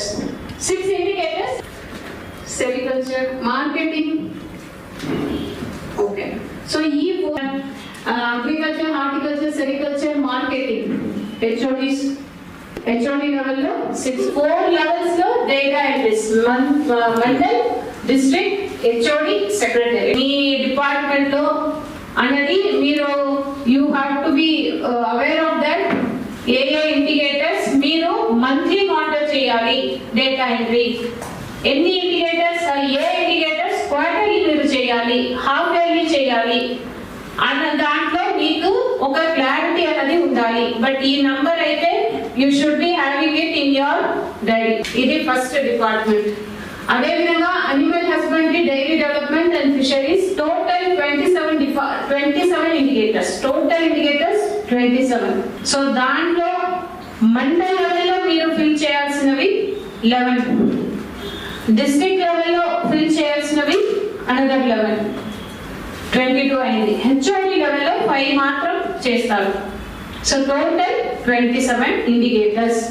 indicators. Six indicators. Sericulture, marketing. Okay. So ఈ agriculture horticulture sericulture marketing HODs HOD లెవెల్లో six four లెవెల్స్లో data entries mandal district HOD secretary మీ డిపార్ట్మెంట్లో అన్నది మీరు you have to be aware of that ఏ ఏ indicators మీరు monthly monitor చేయాలి data entry ఎన్ని ఇండికేటర్స్ ఏ ఇండికేటర్స్ క్వార్టర్లీ మీరు చేయాలి హాఫ్ ఇయర్లీ చేయాలి అన్న దాంట్లో మీకు ఒక క్లారిటీ అనేది ఉండాలి. బట్ ఈ నంబర్ అయితే you should be having it in your diary ఇది ఫస్ట్ డిపార్ట్మెంట్ అదేవిధంగా animal husbandry dairy development and fisheries total twenty seven twenty seven indicators total indicators twenty seven so దాంట్లో మండల్ లెవెల్లో మీరు ఫిల్ చేయాలి. లెవెన్. డిస్ట్రిక్ట్ లెవెల్లో fill చేయాల్సినవి another eleven. Twenty two అయింది. HOD లెవెల్లో ఫైవ్ మాత్రం చేస్తారు. So total twenty seven indicators